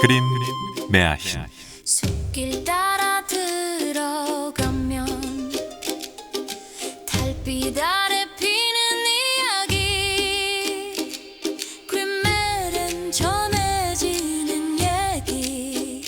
그림 매아신. 숲길 따라 들어가면 달빛 아래 피는 이야기 그림멜은 전해지는 얘기.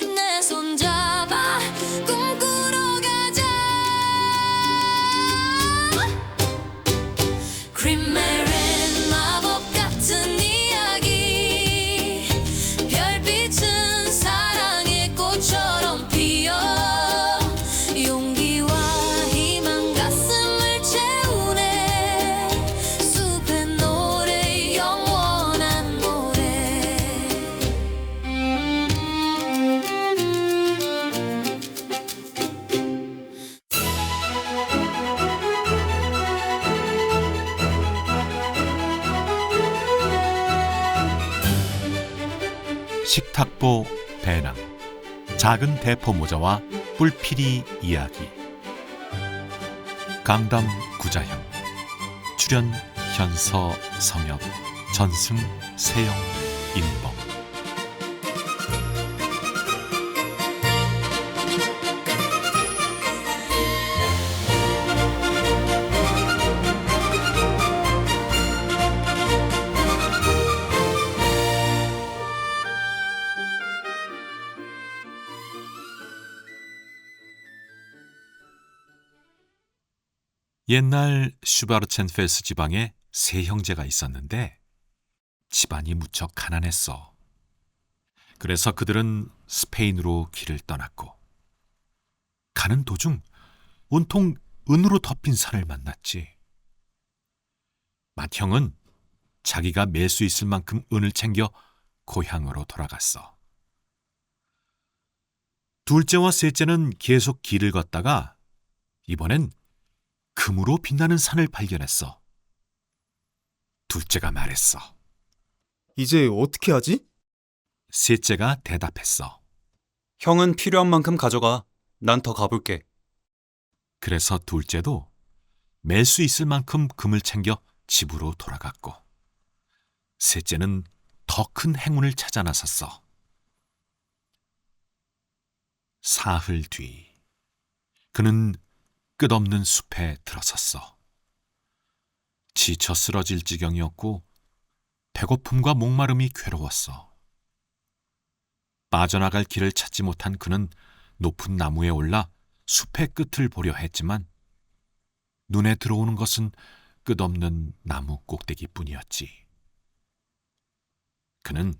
내 손 잡아 꿈꾸러 가자. 그림멜 식탁보 배낭 작은 대포 모자와 뿔피리 이야기 강담 구자형 출연 현서 성엽 전승 세영 임범 옛날 슈바르첸페스 지방에 세 형제가 있었는데 집안이 무척 가난했어. 그래서 그들은 스페인으로 길을 떠났고 가는 도중 온통 은으로 덮인 산을 만났지. 맏형은 자기가 맬 수 있을 만큼 은을 챙겨 고향으로 돌아갔어. 둘째와 셋째는 계속 길을 걷다가 이번엔 금으로 빛나는 산을 발견했어. 둘째가 말했어. 이제 어떻게 하지? 셋째가 대답했어. 형은 필요한 만큼 가져가. 난 더 가볼게. 그래서 둘째도 맬수 있을 만큼 금을 챙겨 집으로 돌아갔고, 셋째는 더 큰 행운을 찾아 나섰어. 사흘 뒤, 그는 끝없는 숲에 들어섰어. 지쳐 쓰러질 지경이었고, 배고픔과 목마름이 괴로웠어. 빠져나갈 길을 찾지 못한 그는 높은 나무에 올라 숲의 끝을 보려 했지만 눈에 들어오는 것은 끝없는 나무 꼭대기뿐이었지. 그는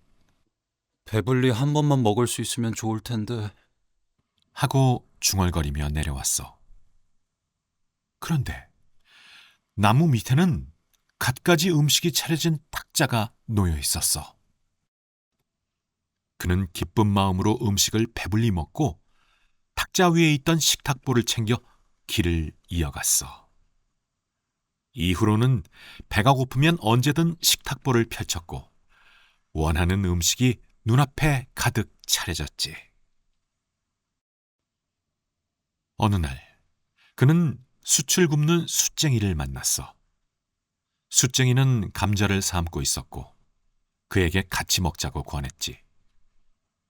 배불리 한 번만 먹을 수 있으면 좋을 텐데. 하고 중얼거리며 내려왔어. 그런데 나무 밑에는 갖가지 음식이 차려진 탁자가 놓여 있었어. 그는 기쁜 마음으로 음식을 배불리 먹고 탁자 위에 있던 식탁보를 챙겨 길을 이어갔어. 이후로는 배가 고프면 언제든 식탁보를 펼쳤고 원하는 음식이 눈앞에 가득 차려졌지. 어느 날 그는 숯을 굽는 숯쟁이를 만났어. 숯쟁이는 감자를 삶고 있었고 그에게 같이 먹자고 권했지.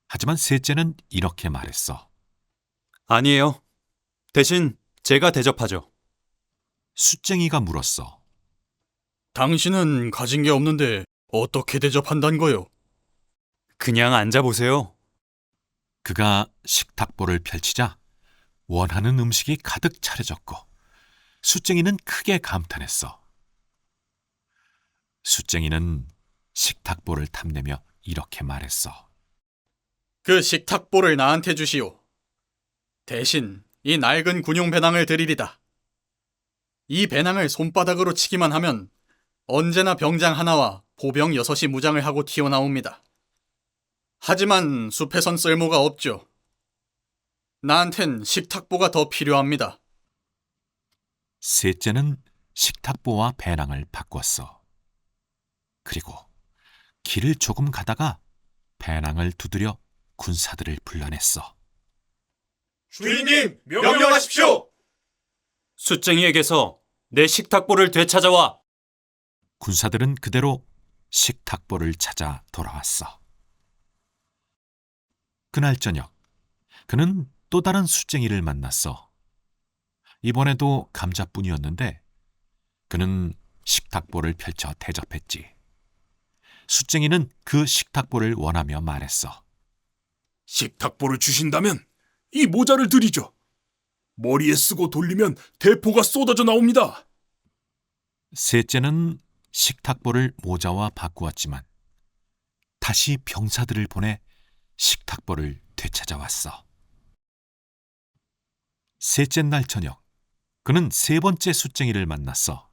하지만 셋째는 이렇게 말했어. 아니에요. 대신 제가 대접하죠. 숯쟁이가 물었어. 당신은 가진 게 없는데 어떻게 대접한단 거요? 그냥 앉아보세요. 그가 식탁보를 펼치자 원하는 음식이 가득 차려졌고 숯쟁이는 크게 감탄했어. 숯쟁이는 식탁보를 탐내며 이렇게 말했어. 그 식탁보를 나한테 주시오. 대신 이 낡은 군용 배낭을 드리리다. 이 배낭을 손바닥으로 치기만 하면 언제나 병장 하나와 보병 여섯이 무장을 하고 튀어나옵니다. 하지만 숲에선 쓸모가 없죠. 나한텐 식탁보가 더 필요합니다. 셋째는 식탁보와 배낭을 바꿨어. 그리고 길을 조금 가다가 배낭을 두드려 군사들을 불러냈어. 주인님, 명령하십시오! 숫쟁이에게서 내 식탁보를 되찾아와. 군사들은 그대로 식탁보를 찾아 돌아왔어. 그날 저녁 그는 또 다른 숫쟁이를 만났어. 이번에도 감자뿐이었는데 그는 식탁보를 펼쳐 대접했지. 숫쟁이는 그 식탁보를 원하며 말했어. 식탁보를 주신다면 이 모자를 드리죠. 머리에 쓰고 돌리면 대포가 쏟아져 나옵니다. 셋째는 식탁보를 모자와 바꾸었지만 다시 병사들을 보내 식탁보를 되찾아왔어. 셋째 날 저녁, 그는 세 번째 숫쟁이를 만났어.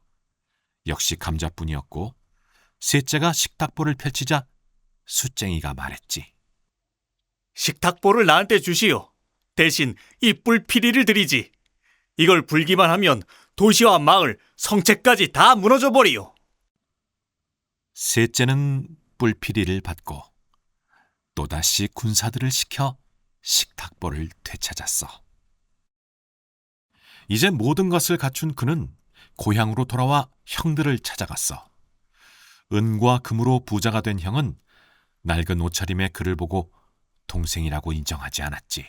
역시 감자뿐이었고, 셋째가 식탁보를 펼치자 숫쟁이가 말했지. 식탁보를 나한테 주시오. 대신 이 뿔피리를 드리지. 이걸 불기만 하면 도시와 마을, 성체까지 다 무너져 버리오. 셋째는 뿔피리를 받고 또다시 군사들을 시켜 식탁보를 되찾았어. 이제 모든 것을 갖춘 그는 고향으로 돌아와 형들을 찾아갔어. 은과 금으로 부자가 된 형은 낡은 옷차림의 그를 보고 동생이라고 인정하지 않았지.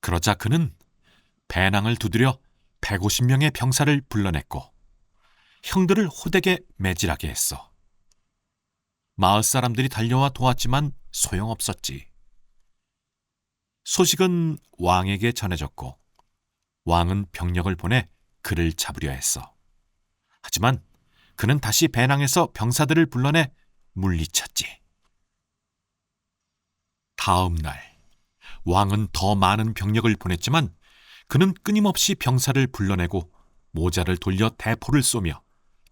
그러자 그는 배낭을 두드려 150명의 병사를 불러냈고 형들을 호되게 매질하게 했어. 마을 사람들이 달려와 도왔지만 소용없었지. 소식은 왕에게 전해졌고 왕은 병력을 보내 그를 잡으려 했어. 하지만 그는 다시 배낭에서 병사들을 불러내 물리쳤지. 다음 날 왕은 더 많은 병력을 보냈지만 그는 끊임없이 병사를 불러내고 모자를 돌려 대포를 쏘며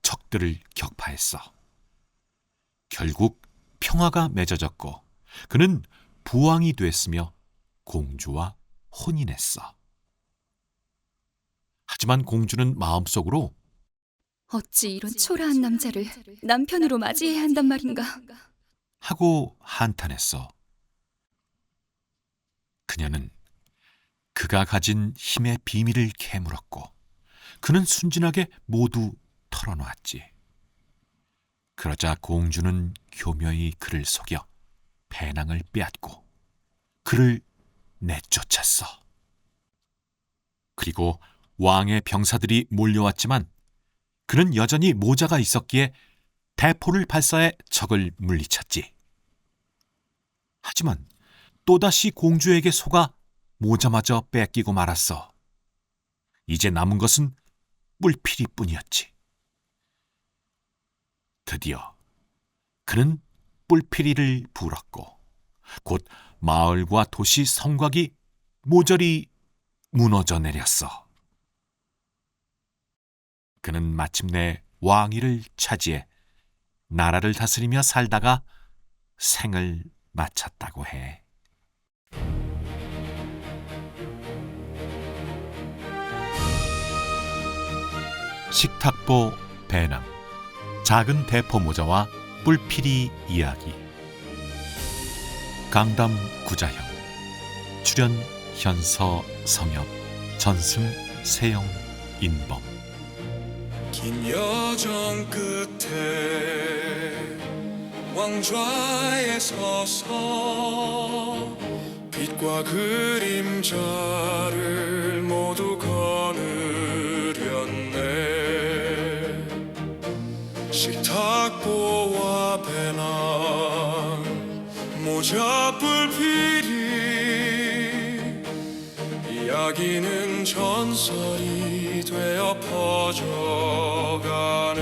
적들을 격파했어. 결국 평화가 맺어졌고 그는 부왕이 됐으며 공주와 혼인했어. 하지만 공주는 마음속으로 어찌 이런 초라한 남자를 남편으로 맞이해야 한단 말인가? 하고 한탄했어. 그녀는 그가 가진 힘의 비밀을 캐물었고 그는 순진하게 모두 털어놓았지. 그러자 공주는 교묘히 그를 속여 배낭을 빼앗고 그를 내쫓았어. 그리고 왕의 병사들이 몰려왔지만 그는 여전히 모자가 있었기에 대포를 발사해 적을 물리쳤지. 하지만 또다시 공주에게 속아 모자마저 뺏기고 말았어. 이제 남은 것은 뿔피리 뿐이었지. 드디어 그는 뿔피리를 불었고 곧 마을과 도시 성곽이 모조리 무너져 내렸어. 그는 마침내 왕위를 차지해 나라를 다스리며 살다가 생을 마쳤다고 해. 식탁보 배낭 작은 대포 모자와 뿔피리 이야기 강담 구자형 출연 현서 성엽 전승 세영 인범 긴 여정 끝에 왕좌에 서서 빛과 그림자를 모두 거느렸네. 식탁보와 배낭 모자 뿔피리 이야기는 전설이 되어 퍼져가네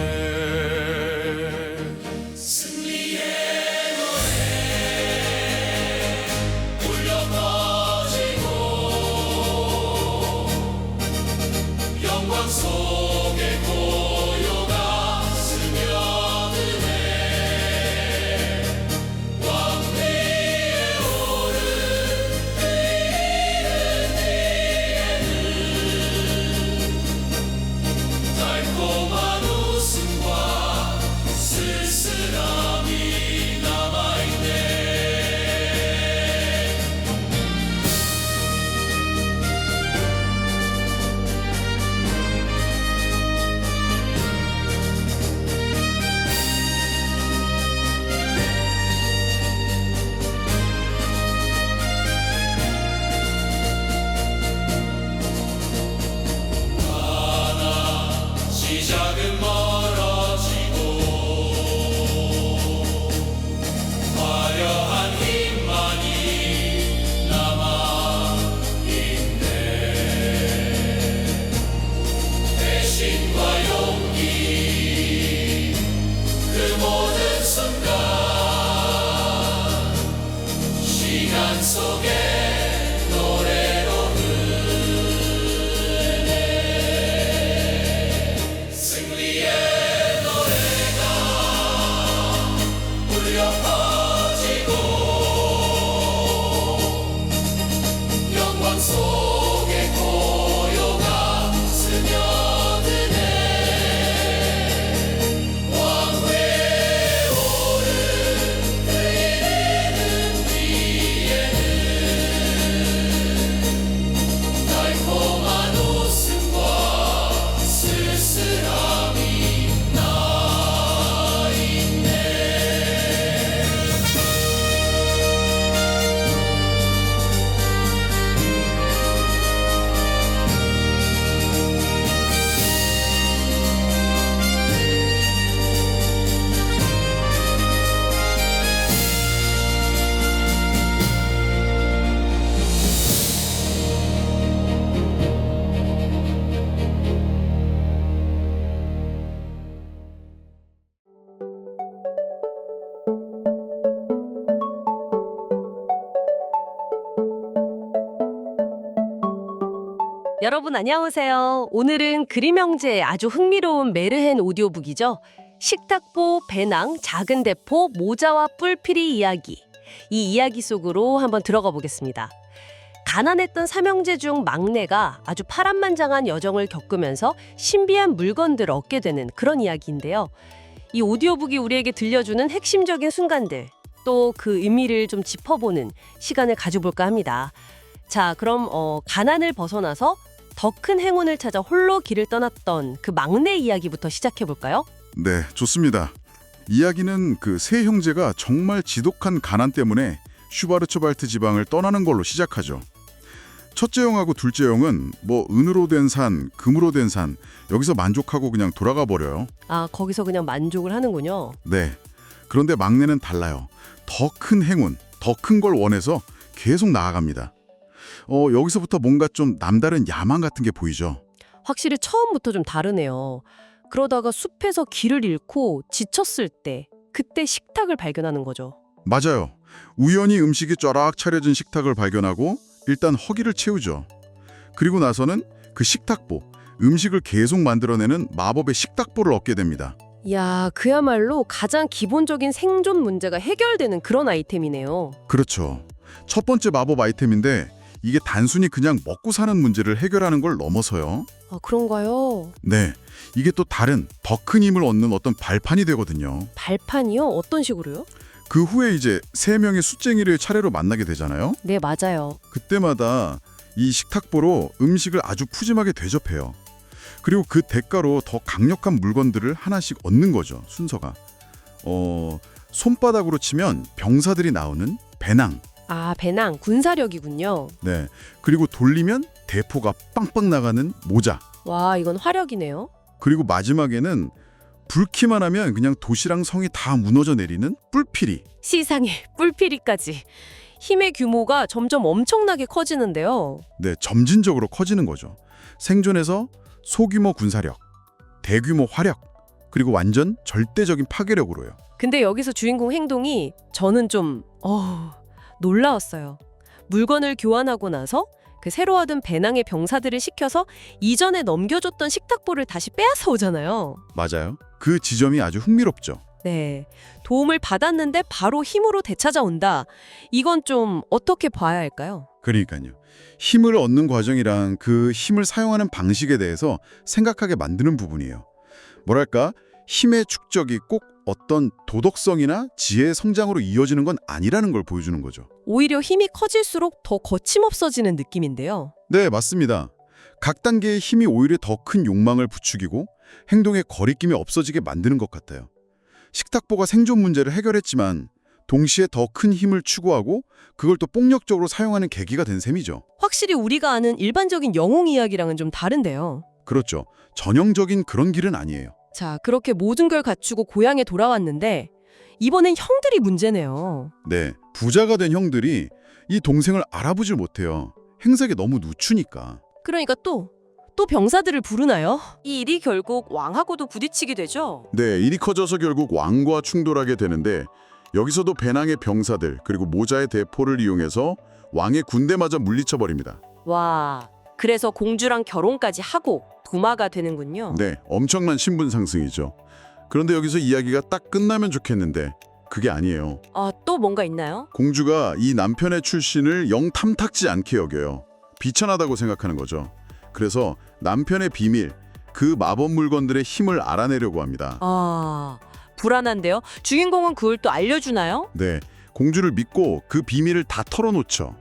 여러분 안녕하세요. 오늘은 그림 형제의 아주 흥미로운 메르헨 오디오북이죠. 식탁보, 배낭, 작은 대포, 모자와 뿔피리 이야기. 이 이야기 속으로 한번 들어가 보겠습니다. 가난했던 삼형제 중 막내가 아주 파란만장한 여정을 겪으면서 신비한 물건들을 얻게 되는 그런 이야기인데요. 이 오디오북이 우리에게 들려주는 핵심적인 순간들, 또 그 의미를 좀 짚어보는 시간을 가져볼까 합니다. 자, 그럼 어, 가난을 벗어나서 더 큰 행운을 찾아 홀로 길을 떠났던 그 막내 이야기부터 시작해 볼까요? 네, 좋습니다. 이야기는 그 세 형제가 정말 지독한 가난 때문에 슈바르츠발트 지방을 떠나는 걸로 시작하죠. 첫째 형하고 둘째 형은 뭐 은으로 된 산, 금으로 된 산 여기서 만족하고 그냥 돌아가 버려요. 아, 거기서 그냥 만족을 하는군요. 네. 그런데 막내는 달라요. 더 큰 행운, 더 큰 걸 원해서 계속 나아갑니다. 어, 여기서부터 뭔가 좀 남다른 야망 같은 게 보이죠. 확실히 처음부터 좀 다르네요. 그러다가 숲에서 길을 잃고 지쳤을 때 그때 식탁을 발견하는 거죠. 맞아요. 우연히 음식이 쫙 차려진 식탁을 발견하고 일단 허기를 채우죠. 그리고 나서는 그 식탁보, 음식을 계속 만들어내는 마법의 식탁보를 얻게 됩니다. 야, 그야말로 가장 기본적인 생존 문제가 해결되는 그런 아이템이네요. 그렇죠. 첫 번째 마법 아이템인데 이게 단순히 그냥 먹고 사는 문제를 해결하는 걸 넘어서요. 아, 그런가요? 네. 이게 또 다른 더 큰 힘을 얻는 어떤 발판이 되거든요. 발판이요? 어떤 식으로요? 그 후에 이제 세 명의 숫쟁이를 차례로 만나게 되잖아요. 네, 맞아요. 그때마다 이 식탁보로 음식을 아주 푸짐하게 대접해요. 그리고 그 대가로 더 강력한 물건들을 하나씩 얻는 거죠, 순서가. 어, 손바닥으로 치면 병사들이 나오는 배낭. 아, 배낭, 군사력이군요. 네. 그리고 돌리면 대포가 빵빵 나가는 모자. 와, 이건 화력이네요. 그리고 마지막에는 불키만 하면 그냥 도시랑 성이 다 무너져 내리는 뿔피리. 시상에 뿔피리까지. 힘의 규모가 점점 엄청나게 커지는데요. 네, 점진적으로 커지는 거죠. 생존에서 소규모 군사력, 대규모 화력, 그리고 완전 절대적인 파괴력으로요. 근데 여기서 주인공 행동이 저는 좀 어, 놀라웠어요. 물건을 교환하고 나서 그 새로 얻은 배낭의 병사들을 시켜서 이전에 넘겨줬던 식탁보를 다시 빼앗아 오잖아요. 맞아요. 그 지점이 아주 흥미롭죠. 네. 도움을 받았는데 바로 힘으로 되찾아온다. 이건 좀 어떻게 봐야 할까요? 그러니까요. 힘을 얻는 과정이랑 그 힘을 사용하는 방식에 대해서 생각하게 만드는 부분이에요. 뭐랄까, 힘의 축적이 꼭 어떤 도덕성이나 지혜의 성장으로 이어지는 건 아니라는 걸 보여주는 거죠. 오히려 힘이 커질수록 더 거침없어지는 느낌인데요. 네, 맞습니다. 각 단계의 힘이 오히려 더 큰 욕망을 부추기고 행동의 거리낌이 없어지게 만드는 것 같아요. 식탁보가 생존 문제를 해결했지만 동시에 더 큰 힘을 추구하고 그걸 또 폭력적으로 사용하는 계기가 된 셈이죠. 확실히 우리가 아는 일반적인 영웅 이야기랑은 좀 다른데요. 그렇죠. 전형적인 그런 길은 아니에요. 자, 그렇게 모든 걸 갖추고 고향에 돌아왔는데 이번엔 형들이 문제네요. 네, 부자가 된 형들이 이 동생을 알아보질 못해요. 행색이 너무 누추니까. 그러니까 또, 또 병사들을 부르나요? 이 일이 결국 왕하고도 부딪히게 되죠. 네, 일이 커져서 결국 왕과 충돌하게 되는데 여기서도 배낭의 병사들 그리고 모자의 대포를 이용해서 왕의 군대마저 물리쳐 버립니다. 와, 그래서 공주랑 결혼까지 하고 도마가 되는군요. 네, 엄청난 신분 상승이죠. 그런데 여기서 이야기가 딱 끝나면 좋겠는데 그게 아니에요. 아, 또 뭔가 있나요? 공주가 이 남편의 출신을 영 탐탁지 않게 여겨요. 비천하다고 생각하는 거죠. 그래서 남편의 비밀, 그 마법 물건들의 힘을 알아내려고 합니다. 아, 불안한데요. 주인공은 그걸 또 알려주나요? 네, 공주를 믿고 그 비밀을 다 털어놓죠.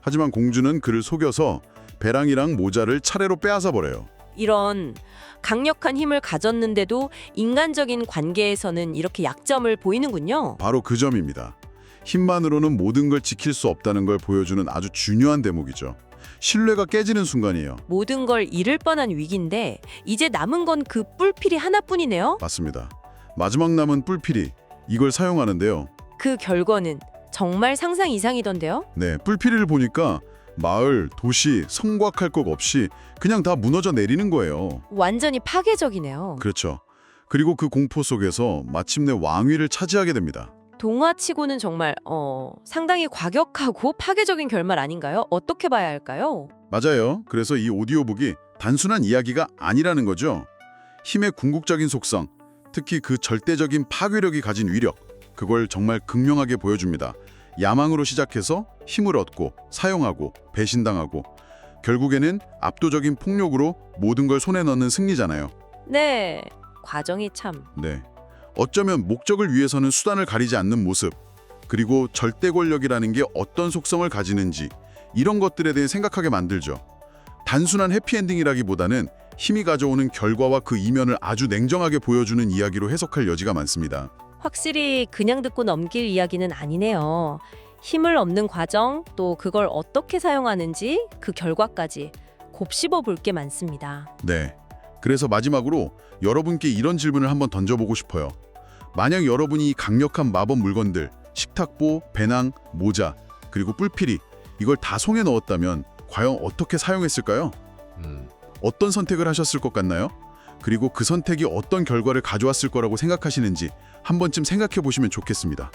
하지만 공주는 그를 속여서 배랑이랑 모자를 차례로 빼앗아 버려요. 이런 강력한 힘을 가졌는데도 인간적인 관계에서는 이렇게 약점을 보이는군요. 바로 그 점입니다. 힘만으로는 모든 걸 지킬 수 없다는 걸 보여주는 아주 중요한 대목이죠. 신뢰가 깨지는 순간이에요. 모든 걸 잃을 뻔한 위기인데 이제 남은 건 그 뿔필이 하나뿐이네요. 맞습니다. 마지막 남은 뿔피리 이걸 사용하는데요. 그 결과는 정말 상상 이상이던데요. 네, 뿔피리를 보니까 마을, 도시, 성곽할 것 없이 그냥 다 무너져 내리는 거예요. 완전히 파괴적이네요. 그렇죠. 그리고 그 공포 속에서 마침내 왕위를 차지하게 됩니다. 동화치고는 정말 어, 상당히 과격하고 파괴적인 결말 아닌가요? 어떻게 봐야 할까요? 맞아요. 그래서 이 오디오북이 단순한 이야기가 아니라는 거죠. 힘의 궁극적인 속성, 특히 그 절대적인 파괴력이 가진 위력, 그걸 정말 극명하게 보여줍니다. 야망으로 시작해서 힘을 얻고 사용하고 배신당하고 결국에는 압도적인 폭력으로 모든 걸 손에 넣는 승리잖아요. 네, 과정이 참 네. 어쩌면 목적을 위해서는 수단을 가리지 않는 모습, 그리고 절대 권력이라는 게 어떤 속성을 가지는지 이런 것들에 대해 생각하게 만들죠. 단순한 해피엔딩이라기보다는 힘이 가져오는 결과와 그 이면을 아주 냉정하게 보여주는 이야기로 해석할 여지가 많습니다. 확실히 그냥 듣고 넘길 이야기는 아니네요. 힘을 얻는 과정, 또 그걸 어떻게 사용하는지 그 결과까지 곱씹어 볼 게 많습니다. 네. 그래서 마지막으로 여러분께 이런 질문을 한번 던져보고 싶어요. 만약 여러분이 이 강력한 마법 물건들, 식탁보, 배낭, 모자, 그리고 뿔피리 이걸 다 송에 넣었다면 과연 어떻게 사용했을까요? 음, 어떤 선택을 하셨을 것 같나요? 그리고 그 선택이 어떤 결과를 가져왔을 거라고 생각하시는지 한 번쯤 생각해 보시면 좋겠습니다.